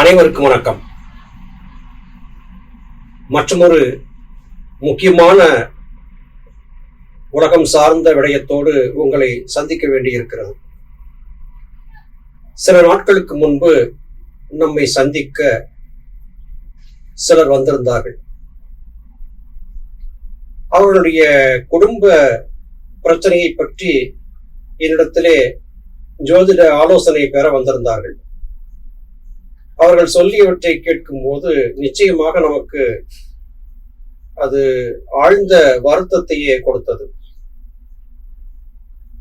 அனைவருக்கும் வணக்கம். மற்றொரு முக்கியமான உலகம் சார்ந்த விடயத்தோடு உங்களை சந்திக்க வேண்டியிருக்கிறது. சில நாட்களுக்கு முன்பு நம்மை சந்திக்க சிலர் வந்திருந்தார்கள். அவர்களுடைய குடும்ப பிரச்சனையை பற்றி என்னிடத்திலே ஜோதிட ஆலோசனை பெற வந்திருந்தார்கள். அவர்கள் சொல்லியவற்றை கேட்கும் போது நிச்சயமாக நமக்கு அது ஆழ்ந்த வருத்தத்தையே கொடுத்தது.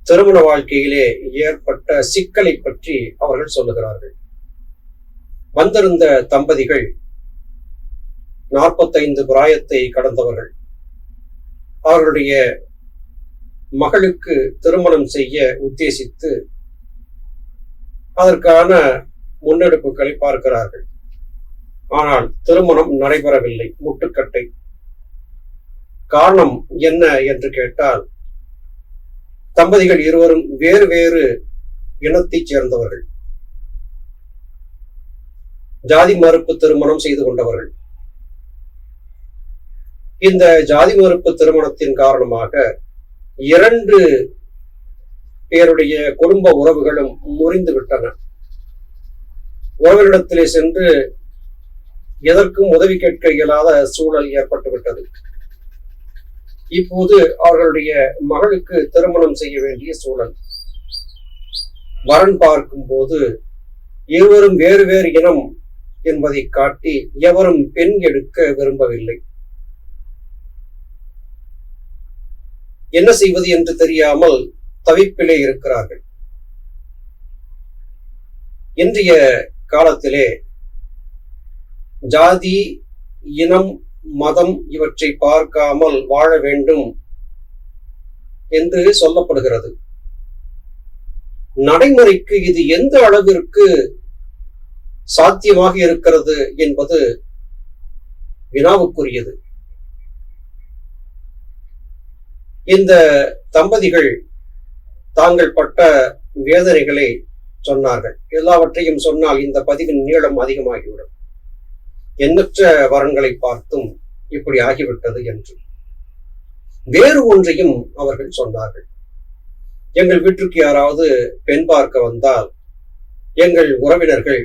திருமண வாழ்க்கையிலே ஏற்பட்ட சிக்கலை பற்றி அவர்கள் சொல்லுகிறார்கள். வந்திருந்த தம்பதிகள் நாற்பத்தைந்து பிராயத்தை கடந்தவர்கள். அவர்களுடைய மகளுக்கு திருமணம் செய்ய உத்தேசித்து அதற்கான முன்னெடுப்புகளை பார்க்கிறார்கள் ஆனால் திருமணம் நடைபெறவில்லை. முட்டுக்கட்டை. காரணம் என்ன என்று கேட்டால் தம்பதிகள் இருவரும் வேறு வேறு இனத்தைச் சேர்ந்தவர்கள். ஜாதி மறுப்பு திருமணம் செய்து கொண்டவர்கள். இந்த ஜாதி மறுப்பு திருமணத்தின் காரணமாக இரண்டு பேருடைய குடும்ப உறவுகளும் முறிந்து விட்டன உறவினிடத்திலே சென்று எதற்கும் உதவி கேட்க இயலாத சூழல் ஏற்பட்டுவிட்டது. இப்போது அவர்களுடைய மகளுக்கு திருமணம் செய்ய வேண்டிய சூழல். வரன் பார்க்கும் போது இருவரும் வேறு வேறு இனம் என்பதை காட்டி எவரும் பெண் எடுக்க விரும்பவில்லை. என்ன செய்வது என்று தெரியாமல் தவிப்பிலே இருக்கிறார்கள். இன்றைய காலத்திலே ஜாதி இனம் மதம் இவற்றை பார்க்காமல் வாழ வேண்டும் என்று சொல்லப்படுகிறது. நடைமுறைக்கு இது எந்த அளவிற்கு சாத்தியமாக இருக்கிறது என்பது வினாவுக்குரியது. இந்த தம்பதிகள் தாங்கள் பட்ட வேதனைகளை சொன்னார்கள். எல்லாவற்றையும் சொன்னால் இந்த பதிவின் நீளம் அதிகமாகிவிடும். எண்ணற்ற வரன்களை பார்த்தும் இப்படி ஆகிவிட்டது என்று. வேறு ஒன்றையும் அவர்கள் சொன்னார்கள். எங்கள் வீட்டுக்கு யாராவது பெண் பார்க்க வந்தால் எங்கள் உறவினர்கள்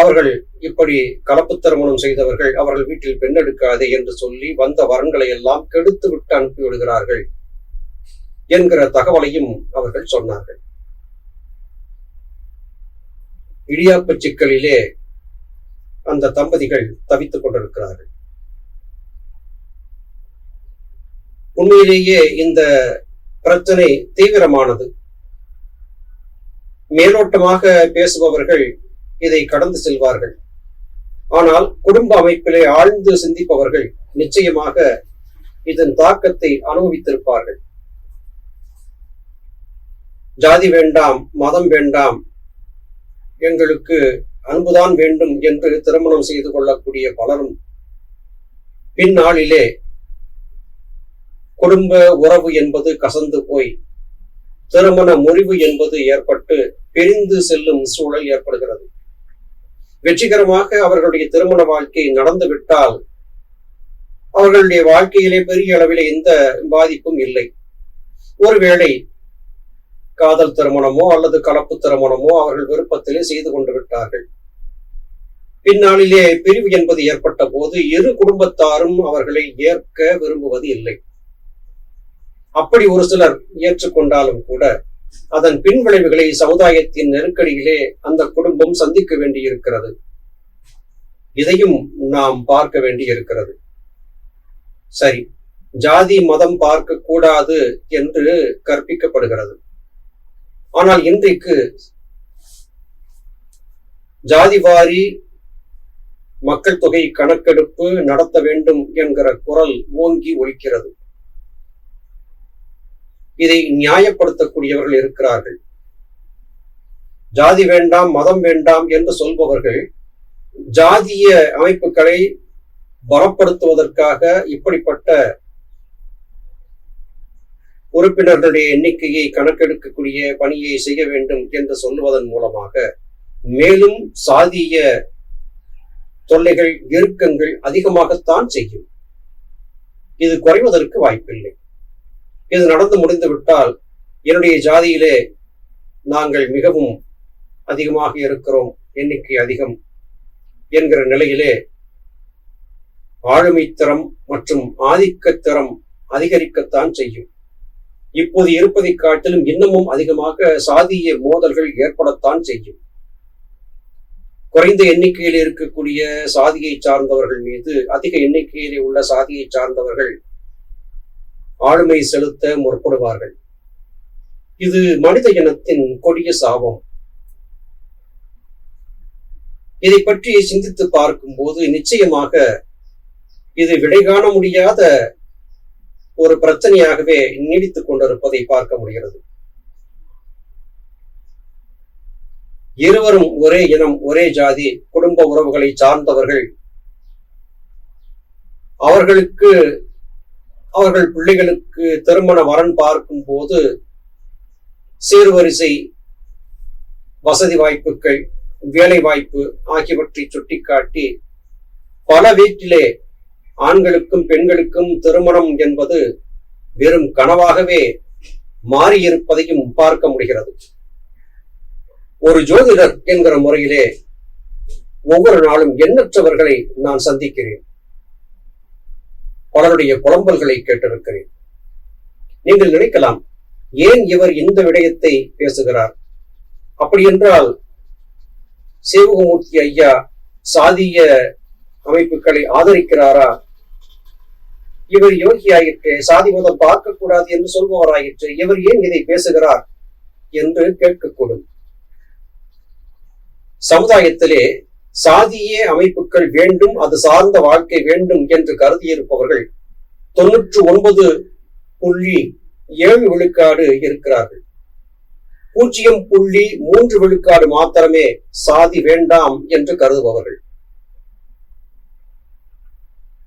அவர்கள் இப்படி கலப்பு திருமணம் செய்தவர்கள் அவர்கள் வீட்டில் பெண் எடுக்காதே என்று சொல்லி வந்த வரன்களை எல்லாம் கெடுத்து விட்டு அனுப்பிவிடுகிறார்கள் என்கிற தகவலையும் அவர்கள் சொன்னார்கள். இடியாப்பு சிக்கலிலே அந்த தம்பதிகள் தவித்துக் கொண்டிருக்கிறார்கள். உண்மையிலேயே இந்த பிரச்சனை தீவிரமானது. மேலோட்டமாக பேசுபவர்கள் இதை கடந்து செல்வார்கள். ஆனால் குடும்ப அமைப்பிலே ஆழ்ந்து சிந்திப்பவர்கள் நிச்சயமாக இதன் தாக்கத்தை அனுபவித்திருப்பார்கள். ஜாதி வேண்டாம் மதம் வேண்டாம் எங்களுக்கு அன்புதான் வேண்டும் என்று திருமணம் செய்து கொள்ளக்கூடிய பலரும் பின்னாளிலே குடும்ப உறவு என்பது கசந்து போய் திருமண முறிவு என்பது ஏற்பட்டு பிரிந்து செல்லும் சூழல் ஏற்படுகிறது. வெற்றிகரமாக அவர்களுடைய திருமண வாழ்க்கை நடந்து விட்டால் அவர்களுடைய வாழ்க்கையிலே பெரிய அளவிலே எந்த பாதிப்பும் இல்லை. ஒருவேளை காதல் திருமணமோ அல்லது கலப்பு திருமணமோ அவர்கள் விருப்பத்திலே செய்து கொண்டு விட்டார்கள். பின்னாளிலே பிரிவு என்பது ஏற்பட்ட போது இரு குடும்பத்தாரும் அவர்களை ஏற்க விரும்புவது இல்லை. அப்படி ஒரு சிலர் ஏற்றுக்கொண்டாலும் கூட அதன் பின்விளைவுகளை சமுதாயத்தின் நெருக்கடியிலே அந்த குடும்பம் சந்திக்க வேண்டியிருக்கிறது. இதையும் நாம் பார்க்க வேண்டியிருக்கிறது. சரி ஜாதி மதம் பார்க்க கூடாது என்று கற்பிக்கப்படுகிறது. ஆனால் இன்றைக்கு ஜாதிவாரி மக்கள் தொகை கணக்கெடுப்பு நடத்த வேண்டும் என்கிற குரல் ஓங்கி ஒழிக்கிறது இதை நியாயப்படுத்தக்கூடியவர்கள் இருக்கிறார்கள். ஜாதி வேண்டாம் மதம் வேண்டாம் என்று சொல்பவர்கள் ஜாதிய அமைப்புகளை பலப்படுத்துவதற்காக இப்படிப்பட்ட உறுப்பினர்களுடைய எண்ணிக்கையை கணக்கெடுக்கக்கூடிய பணியை செய்ய வேண்டும் என்று சொல்லுவதன் மூலமாக மேலும் சாதிய தொல்லைகள் இறுக்கங்கள் அதிகமாகத்தான் செய்யும். இது குறைவதற்கு வாய்ப்பில்லை. இது நடந்து முடிந்துவிட்டால் என்னுடைய ஜாதியிலே நாங்கள் மிகவும் அதிகமாக இருக்கிறோம் எண்ணிக்கை அதிகம் என்கிற நிலையிலே ஆளுமைத்திறம் மற்றும் ஆதிக்கத்திறம் அதிகரிக்கத்தான் செய்யும். இப்போது இருப்பதை காட்டிலும் இன்னமும் அதிகமாக சாதிய மோதல்கள் ஏற்படத்தான் செய்யும். குறைந்த எண்ணிக்கையில் இருக்கக்கூடிய சாதியை சார்ந்தவர்கள் மீது அதிக எண்ணிக்கையில் உள்ள சாதியை சார்ந்தவர்கள் ஆளுமை செலுத்த முற்படுவார்கள். இது மனித இனத்தின் கொடிய சாபம். இதை பற்றி சிந்தித்து பார்க்கும்போது நிச்சயமாக இது விடை காண முடியாத ஒரு பிரச்சனையாகவே நீடித்துக் கொண்டிருப்பதை பார்க்க முடிகிறது. இருவரும் ஒரே இனம் ஒரே ஜாதி குடும்ப உறவுகளை சார்ந்தவர்கள். அவர்களுக்கு அவர்கள் பிள்ளைகளுக்கு திருமண வரன் பார்க்கும் போது சீர்வரிசை வசதி வாய்ப்புகள் வேலை வாய்ப்பு ஆகியவற்றை சுட்டிக்காட்டி பல வீட்டிலே ஆண்களுக்கும் பெண்களுக்கும் திருமணம் என்பது வெறும் கனவாகவே மாறியிருப்பதையும் பார்க்க முடிகிறது. ஒரு ஜோதிடர் என்கிற முறையிலே ஒவ்வொரு நாளும் எண்ணற்றவர்களை நான் சந்திக்கிறேன். பலருடைய புலம்பல்களை கேட்டிருக்கிறேன். நீங்கள் நினைக்கலாம் ஏன் இவர் இந்த விடயத்தை பேசுகிறார்? அப்படி என்றால் சிவகுமூர்த்தி ஐயா சாதிய அமைப்புகளை ஆதரிக்கிறாரா? இவர் யோகி ஆயிற்று சாதி மதம் பார்க்க கூடாது என்று சொல்பவராயிற்று இவர் ஏன் இதை பேசுகிறார் என்று கேட்கக்கூடும். சமுதாயத்திலே சாதியே அமைப்புகள் வேண்டும் அது சார்ந்த வாழ்க்கை வேண்டும் என்று கருதியிருப்பவர்கள் தொன்னூற்று ஒன்பது புள்ளி ஏழு விழுக்காடு இருக்கிறார்கள். பூஜ்ஜியம் புள்ளி மூன்று விழுக்காடு மாத்திரமே சாதி வேண்டாம் என்று கருதுபவர்கள்.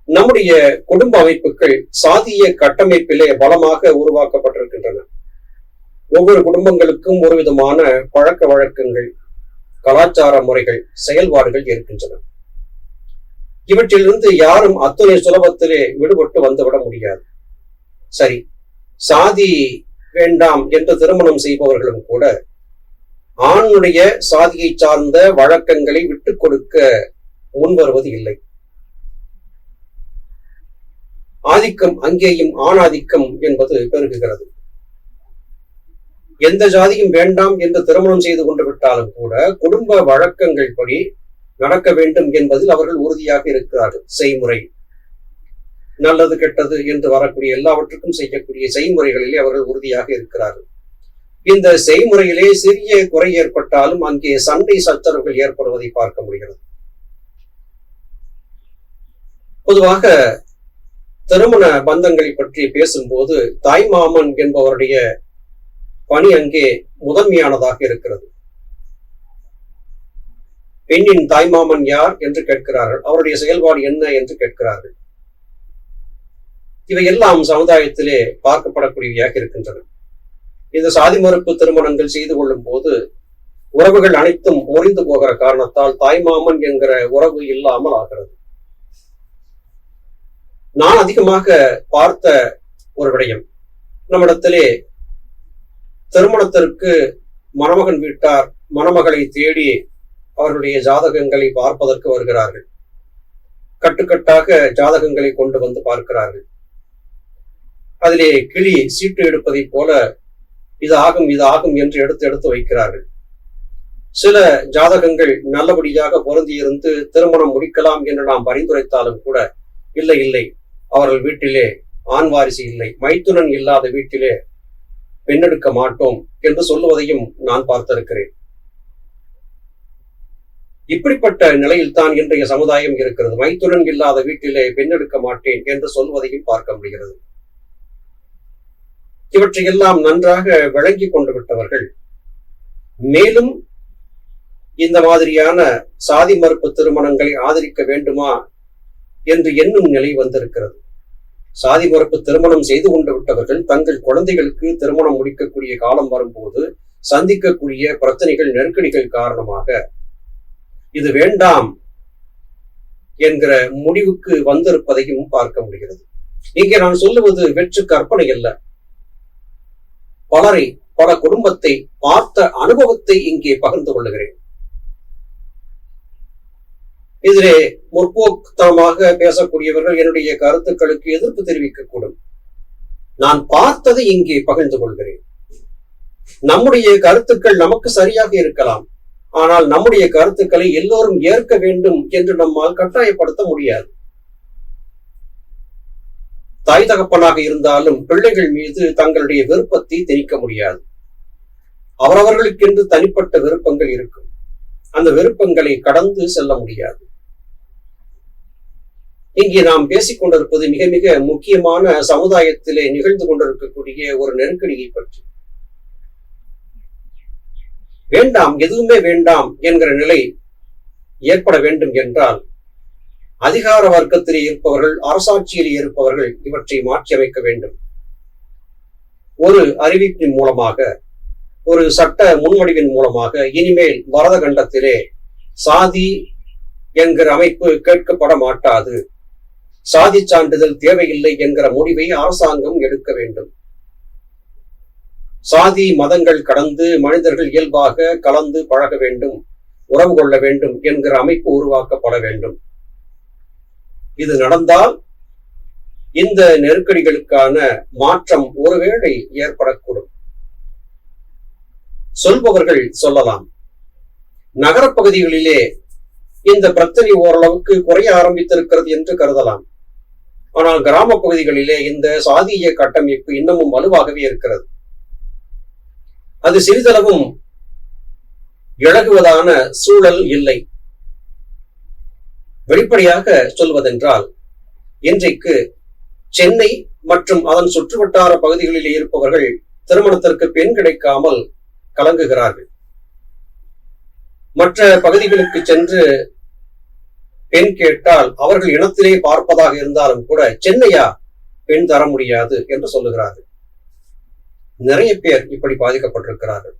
நம்முடைய குடும்ப அமைப்புகள் சாதிய கட்டமைப்பிலே பலமாக உருவாக்கப்பட்டிருக்கின்றன. ஒவ்வொரு குடும்பங்களுக்கும் ஒரு விதமான பழக்க வழக்கங்கள் கலாச்சார முறைகள் செயல்பாடுகள் இருக்கின்றன. இவற்றிலிருந்து யாரும் அத்துணை சுலபத்திலே விடுபட்டு வந்துவிட முடியாது. சரி சாதி வேண்டாம் என்று திருமணம் செய்பவர்களும் கூட ஆணுடைய சாதியை சார்ந்த வழக்கங்களை விட்டுக் கொடுக்க முன்வருவது இல்லை. ஆதிக்கம் அங்கேயும் ஆணாதிக்கம் என்பது பெருகுகிறது. எந்த ஜாதியும் வேண்டாம் என்று திருமணம் செய்து கொண்டு விட்டாலும் கூட குடும்ப வழக்கங்கள் படி நடக்க வேண்டும் என்பதில் அவர்கள் உறுதியாக இருக்கிறார்கள். செய்முறை. நல்லது கெட்டது என்று வரக்கூடிய எல்லாவற்றுக்கும் செய்யக்கூடிய செய்முறைகளிலே அவர்கள் உறுதியாக இருக்கிறார்கள். இந்த செய்முறையிலே சிறிய குறை ஏற்பட்டாலும் அங்கே சண்டை சச்சரவுகள் ஏற்படுவதை பார்க்க முடிகிறது. பொதுவாக திருமண பந்தங்களை பற்றி பேசும்போது தாய் மாமன் என்பவருடைய பணி அங்கே முதன்மையானதாக இருக்கிறது. பெண்ணின் தாய்மாமன் யார் என்று கேட்கிறார்கள். அவருடைய செயல்பாடு என்ன என்று கேட்கிறார்கள். இவை எல்லாம் சமுதாயத்திலே பார்க்கப்படக்கூடியவையாக இருக்கின்றன. இந்த சாதி மறுப்பு திருமணங்கள் செய்து கொள்ளும் போது உறவுகள் அனைத்தும் முறிந்து போகிற காரணத்தால் தாய்மாமன் என்கிற உறவு இல்லாமல் ஆகிறது. நான் அதிகமாக பார்த்த ஒரு விடயம். நம்மிடத்திலே திருமணத்திற்கு மணமகன் வீட்டார் மணமகளை தேடி அவர்களுடைய ஜாதகங்களை பார்ப்பதற்கு வருகிறார்கள். கட்டுக்கட்டாக ஜாதகங்களை கொண்டு வந்து பார்க்கிறார்கள். அதிலே கிளி சீட்டு எடுப்பதைப் போல இது ஆகும் இது ஆகும் என்று எடுத்து எடுத்து வைக்கிறார்கள். சில ஜாதகங்கள் நல்லபடியாக பொருந்தியிருந்து திருமணம் முடிக்கலாம் என்று நாம் பரிந்துரைத்தாலும் கூட இல்லை இல்லை. அவர்கள் வீட்டிலே ஆண் வாரிசு இல்லை. மைத்துனன் இல்லாத வீட்டிலே பெண்ணெடுக்க மாட்டோம் என்று சொல்லுவதையும் நான் பார்த்திருக்கிறேன். இப்படிப்பட்ட நிலையில் தான் இன்றைய சமுதாயம் இருக்கிறது. மைத்துனன் இல்லாத வீட்டிலே பெண்ணெடுக்க மாட்டேன் என்று சொல்வதையும் பார்க்க முடிகிறது. இவற்றையெல்லாம் நன்றாக விளங்கி கொண்டு விட்டவர்கள் மேலும் இந்த மாதிரியான சாதி மறுப்பு திருமணங்களை ஆதரிக்க வேண்டுமா என்று எண்ணும் நிலை வந்திருக்கிறது. சாதி மறுப்பு திருமணம் செய்து கொண்டு விட்டவர்கள் தங்கள் குழந்தைகளுக்கு திருமணம் முடிக்கக்கூடிய காலம் வரும்போது சந்திக்கக்கூடிய பிரச்சனைகள் நெருக்கடிகள் காரணமாக இது வேண்டாம் என்கிற முடிவுக்கு வந்திருப்பதையும் பார்க்க முடிகிறது. இங்கே நான் சொல்லுவது வெற்று கற்பனை அல்ல. பலரை பல குடும்பத்தை பார்த்த அனுபவத்தை இங்கே பகிர்ந்து கொள்ளுகிறேன். இதிலே முற்போக்குத்தனமாக பேசக்கூடியவர்கள் என்னுடைய கருத்துக்களுக்கு எதிர்ப்பு தெரிவிக்கக்கூடும். நான் பார்த்ததை இங்கே பகிர்ந்து கொள்கிறேன். நம்முடைய கருத்துக்கள் நமக்கு சரியாக இருக்கலாம். ஆனால் நம்முடைய கருத்துக்களை எல்லோரும் ஏற்க வேண்டும் என்று நம்மால் கட்டாயப்படுத்த முடியாது. தாய் தகப்பனாக இருந்தாலும் பிள்ளைகள் மீது தங்களுடைய விருப்பத்தை திணிக்க முடியாது. அவரவர்களுக்கென்று தனிப்பட்ட விருப்பங்கள் இருக்கும். அந்த விருப்பங்களை கடந்து செல்ல முடியாது. இங்கே நாம் பேசிக் கொண்டிருப்பது மிக மிக முக்கியமான சமுதாயத்திலே நிகழ்ந்து கொண்டிருக்கக்கூடிய ஒரு நெருக்கடியை பற்றி. வேண்டாம் எதுவுமே வேண்டாம் என்கிற நிலை ஏற்பட வேண்டும் என்றால் அதிகார வர்க்கத்திலே இருப்பவர்கள் அரசாட்சியில் இருப்பவர்கள் இவற்றை மாற்றி அமைக்க வேண்டும். ஒரு அறிவிப்பின் மூலமாக ஒரு சட்ட முன்வடிவின் மூலமாக இனிமேல் பரத கண்டத்திலே சாதி என்கிற அமைப்பு கேட்கப்பட மாட்டாது. சாதி சான்றிதழ் தேவையில்லை என்கிற முடிவை அரசாங்கம் எடுக்க வேண்டும். சாதி மதங்கள் கடந்து மனிதர்கள் இயல்பாக கலந்து பழக வேண்டும் உறவு கொள்ள வேண்டும் என்கிற அமைப்பு உருவாக்கப்பட வேண்டும். இது நடந்தால் இந்த நெருக்கடிகளுக்கான மாற்றம் ஒருவேளை ஏற்படக்கூடும். சொல்பவர்கள் சொல்லலாம் நகரப்பகுதிகளிலே இந்த பிரச்சனை ஓரளவுக்கு குறைய ஆரம்பித்திருக்கிறது என்று கருதலாம். ஆனால் கிராம பகுதிகளிலே இந்த சாதிய கட்டமைப்பு இன்னமும் வலுவாகவே இருக்கிறது. அது சிறிதளவும் இழகுவதான சூழல் இல்லை. வெளிப்படையாக சொல்வதென்றால் இன்றைக்கு சென்னை மற்றும் அதன் சுற்றுவட்டார பகுதிகளில் இருப்பவர்கள் திருமணத்திற்கு பெண் கிடைக்காமல் கலங்குகிறார்கள். மற்ற பகுதிகளுக்கு சென்று பெண் கேட்டால் அவர்கள் இனத்திலே பார்ப்பதாக இருந்தாலும் கூட சென்னையா? பெண் தர முடியாது என்று சொல்லுகிறார்கள். நிறைய பேர் இப்படி பாதிக்கப்பட்டிருக்கிறார்கள்.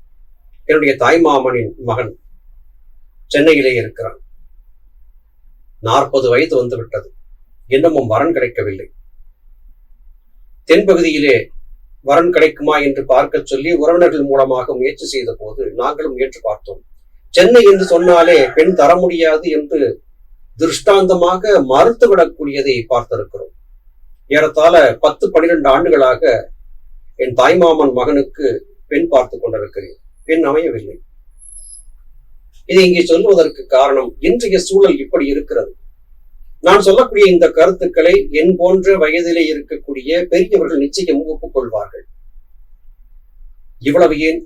என்னுடைய தாய்மாமனின் மகன் சென்னையிலே இருக்கிறான். நாற்பது வயது வந்துவிட்டது. இன்னமும் வரன் கிடைக்கவில்லை. தென்பகுதியிலே வரன் கிடைக்குமா என்று பார்க்க சொல்லி உறவினர்கள் மூலமாக முயற்சி செய்த போது நாங்களும் முயற்சி பார்த்தோம். சென்னை என்று சொன்னாலே பெண் தர முடியாது என்று திருஷ்டாந்தமாக மறுத்துவிடக்கூடியதை பார்த்திருக்கிறோம். ஏறத்தாழ பத்து பனிரெண்டு ஆண்டுகளாக என் தாய்மாமன் மகனுக்கு பெண் பார்த்து கொண்டிருக்கிறேன். பெண் அமையவில்லை. இதை இங்கே சொல்வதற்கு காரணம் இன்றைய சூழல் இப்படி இருக்கிறது. நான் சொல்லக்கூடிய இந்த கருத்துக்களை என் போன்ற வயதிலே இருக்கக்கூடிய பெரியவர்கள் நிச்சயம் ஒப்புக்கொள்வார்கள். இவ்வளவு ஏன்?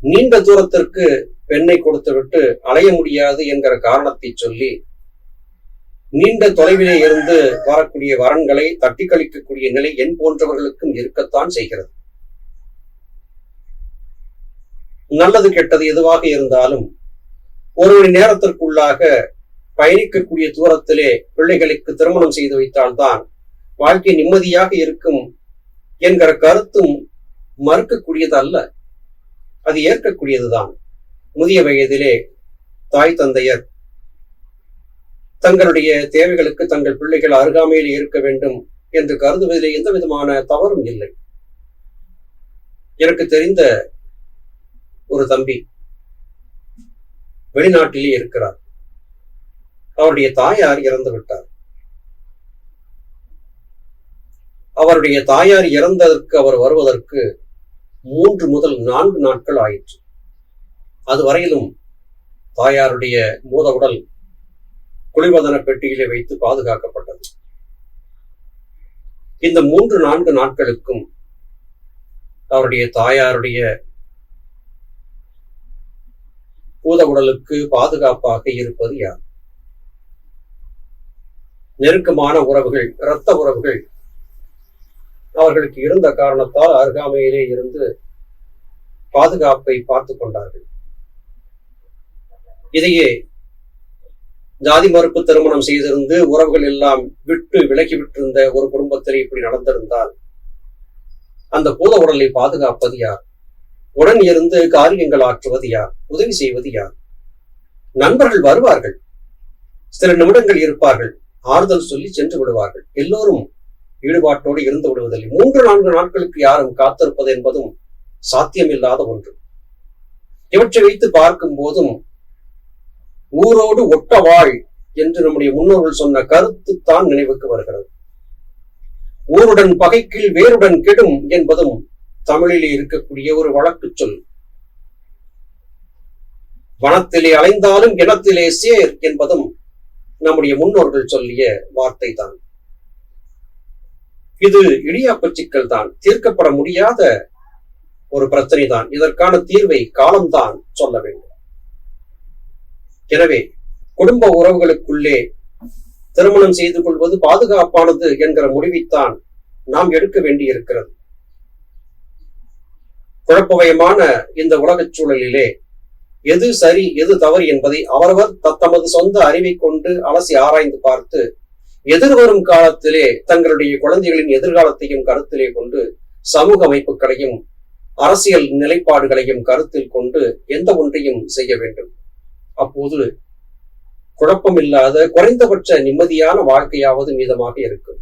நீண்ட தூரத்திற்கு பெண்ணை கொடுத்துவிட்டு அலைய முடியாது என்கிற காரணத்தை சொல்லி நீண்ட தொலைவிலே இருந்து வரக்கூடிய வரன்களை தட்டி கழிக்கக்கூடிய நிலை என் போன்றவர்களுக்கும் இருக்கத்தான் செய்கிறது. நல்லது கெட்டது எதுவாக இருந்தாலும் ஒரு மணி நேரத்திற்குள்ளாக பயணிக்கக்கூடிய தூரத்திலே பிள்ளைகளுக்கு திருமணம் செய்து வைத்தால்தான் வாழ்க்கை நிம்மதியாக இருக்கும் என்கிற கருத்தும் மறுக்கக்கூடியது அல்ல அது ஏற்கக்கூடியதுதான். முதிய வயதிலே தாய் தந்தையர் தங்களுடைய தேவைகளுக்கு தங்கள் பிள்ளைகள் அருகாமையில் இருக்க வேண்டும் என்று கருதுவதிலே எந்த விதமான தவறும் இல்லை. எனக்கு தெரிந்த ஒரு தம்பி வெளிநாட்டிலே இருக்கிறார். அவருடைய தாயார் இறந்து விட்டார். அவருடைய தாயார் இறந்ததற்கு அவர் வருவதற்கு மூன்று முதல் நான்கு நாட்கள் ஆயிற்று. அதுவரையிலும் தாயாருடைய மூத உடல் குளிர்வதன பெட்டியிலே வைத்து பாதுகாக்கப்பட்டது. இந்த மூன்று நான்கு நாட்களுக்கும் அவருடைய தாயாருடைய பூத உடலுக்கு பாதுகாப்பாக இருப்பது யார்? நெருக்கமான உறவுகள் இரத்த உறவுகள். அவர்களுக்கு இருந்த காரணத்தால் அருகாமையிலே இருந்து பாதுகாப்பை பார்த்து கொண்டார்கள். இதையே ஜாதி மறுப்பு திருமணம் செய்திருந்து உறவுகள் எல்லாம் விட்டு விலகி விட்டிருந்த ஒரு குடும்பத்தில் இப்படி நடந்திருந்தால் அந்த பூத உடலை பாதுகாப்பது யார்? உடன் இருந்து காரியங்கள் ஆற்றுவது யார்? உதவி செய்வது யார்? நண்பர்கள் வருவார்கள். சில நிமிடங்கள் இருப்பார்கள். ஆறுதல் சொல்லி சென்று விடுவார்கள். எல்லோரும் ஈடுபாட்டோடு இருந்து விடுவதில்லை. மூன்று நான்கு நாட்களுக்கு யாரும் காத்திருப்பது என்பதும் சாத்தியமில்லாத ஒன்று. இவற்றை வைத்து பார்க்கும் போதும் ஊரோடு ஒட்ட வாழ் என்று நம்முடைய முன்னோர்கள் சொன்ன கருத்து தான் நினைவுக்கு வருகிறது. ஊருடன் பகைக்கில் வேருடன் கெடும் என்பதும் தமிழிலே இருக்கக்கூடிய ஒரு வழக்கு சொல். வனத்திலே அலைந்தாலும் இனத்திலே சேர் என்பதும் நம்முடைய முன்னோர்கள் சொல்லிய வார்த்தை தான் இது இடியாப்ப சிக்கல் தான் தீர்க்கப்பட முடியாத ஒரு பிரச்சனை தான் இதற்கான தீர்வை காலம்தான் சொல்ல வேண்டும். எனவே குடும்ப உறவுகளுக்குள்ளே திருமணம் செய்து கொள்வது பாதுகாப்பானது என்கிற முடிவைத்தான் நாம் எடுக்க வேண்டியிருக்கிறது. குழப்பவயமான குழப்பமயமான இந்த உலகச் சூழலிலே எது சரி எது தவறு என்பதை அவரவர் தத்தமது சொந்த அறிவை கொண்டு அலசி ஆராய்ந்து பார்த்து எதிர்வரும் காலத்திலே தங்களுடைய குழந்தைகளின் எதிர்காலத்தையும் கருத்திலே கொண்டு சமூக அமைப்புகளையும் அரசியல் நிலைப்பாடுகளையும் கருத்தில் கொண்டு எந்த ஒன்றையும் செய்ய வேண்டும். அப்போது குழப்பம் இல்லாத குறைந்தபட்ச நிம்மதியான வாழ்க்கையாவது மீதமாக இருக்கும்.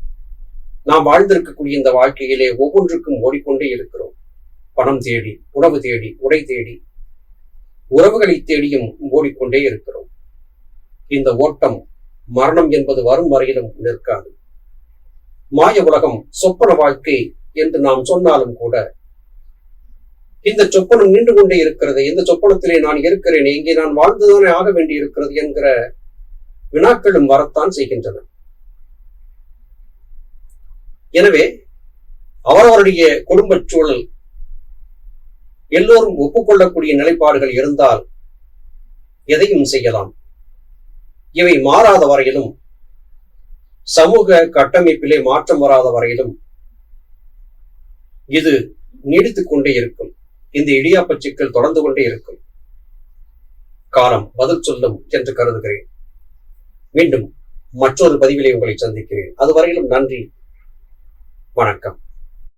நாம் வாழ்ந்திருக்கக்கூடிய இந்த வாழ்க்கையிலே ஒவ்வொன்றுக்கும் ஓடிக்கொண்டே இருக்கிறோம். பணம் தேடி உணவு தேடி உடை தேடி உறவுகளை தேடியும் ஓடிக்கொண்டே இருக்கிறோம். இந்த ஓட்டம் மரணம் என்பது வரும் வரையிலும் நிற்காது. மாய உலகம் சொப்பன வாழ்க்கை என்று நாம் சொன்னாலும் கூட இந்த சொப்பனம் நின்று கொண்டே இருக்கிறது. இந்த சொப்பனத்திலே நான் இருக்கிறேன். இங்கே நான் வாழ்ந்துதானே ஆக வேண்டி இருக்கிறது என்கிற வினாக்களும் வரத்தான் செய்கின்றன. எனவே அவரவருடைய குடும்ப சூழல் எல்லோரும் ஒப்புக்கொள்ளக்கூடிய நிலைப்பாடுகள் இருந்தால் எதையும் செய்யலாம். இவை மாறாத வரையிலும் சமூக கட்டமைப்பிலே மாற்றம் வராத வரையிலும் இது நீடித்துக் கொண்டே இருக்கும். இந்த இடியாப்ப சிக்கல் தொடர்ந்து கொண்டே இருக்கும். காலம் பதில் சொல்லும் என்று கருதுகிறேன். மீண்டும் மற்றொரு பதிவிலே உங்களை சந்திக்கிறேன். அதுவரையிலும் நன்றி. வணக்கம்.